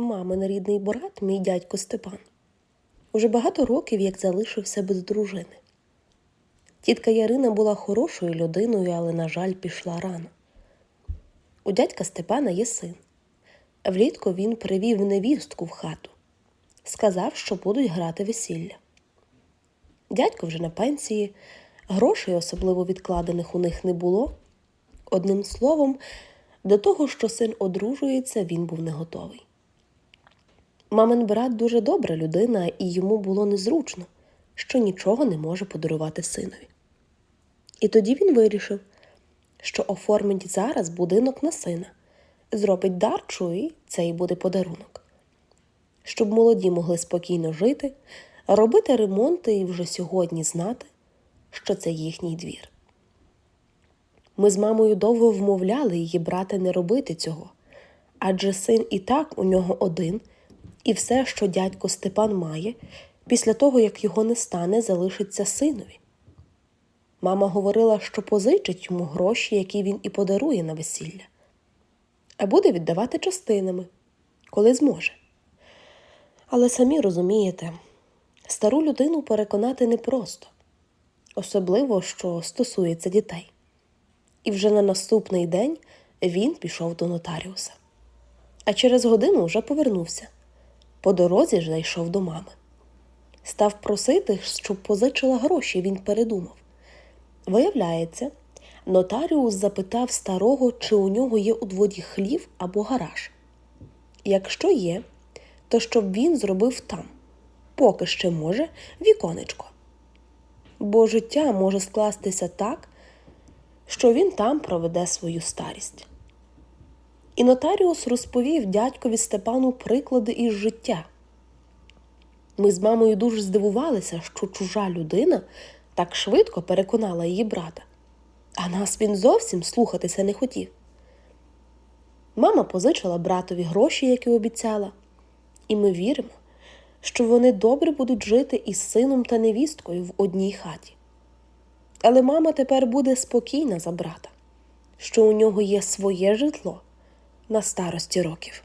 мамин рідний брат, мій дядько Степан, уже багато років як залишився без дружини. Тітка Ярина була хорошою людиною, але, на жаль, пішла рано. У дядька Степана є син. Влітку він привів невістку в хату, сказав, що будуть грати весілля. Дядько вже на пенсії, грошей особливо відкладених у них не було. Одним словом, до того, що син одружується, він був не готовий. Мамин брат дуже добра людина, і йому було незручно, що нічого не може подарувати синові. І тоді він вирішив, що оформить зараз будинок на сина, зробить дарчу, і це і буде подарунок. Щоб молоді могли спокійно жити, робити ремонти і вже сьогодні знати, що це їхній двір. Ми з мамою довго вмовляли її брата не робити цього, адже син і так у нього один, і все, що дядько Степан має, після того, як його не стане, залишиться синові. Мама говорила, що позичить йому гроші, які він і подарує на весілля, а буде віддавати частинами, коли зможе. Але самі розумієте, стару людину переконати непросто, особливо що стосується дітей. І вже на наступний день він пішов до нотаріуса. А через годину вже повернувся. По дорозі ж зайшов до мами. Став просити, щоб позичила гроші, він передумав. Виявляється, нотаріус запитав старого, чи у нього є у дворі хлів або гараж. Якщо є, то щоб він зробив там, поки ще може, віконечко. Бо життя може скластися так, що він там проведе свою старість. І нотаріус розповів дядькові Степану приклади із життя. Ми з мамою дуже здивувалися, що чужа людина так швидко переконала її брата, а нас він зовсім слухатися не хотів. Мама позичила братові гроші, які обіцяла, і ми віримо, що вони добре будуть жити із сином та невісткою в одній хаті. Але мама тепер буде спокійна за брата, що у нього є своє житло на старості років.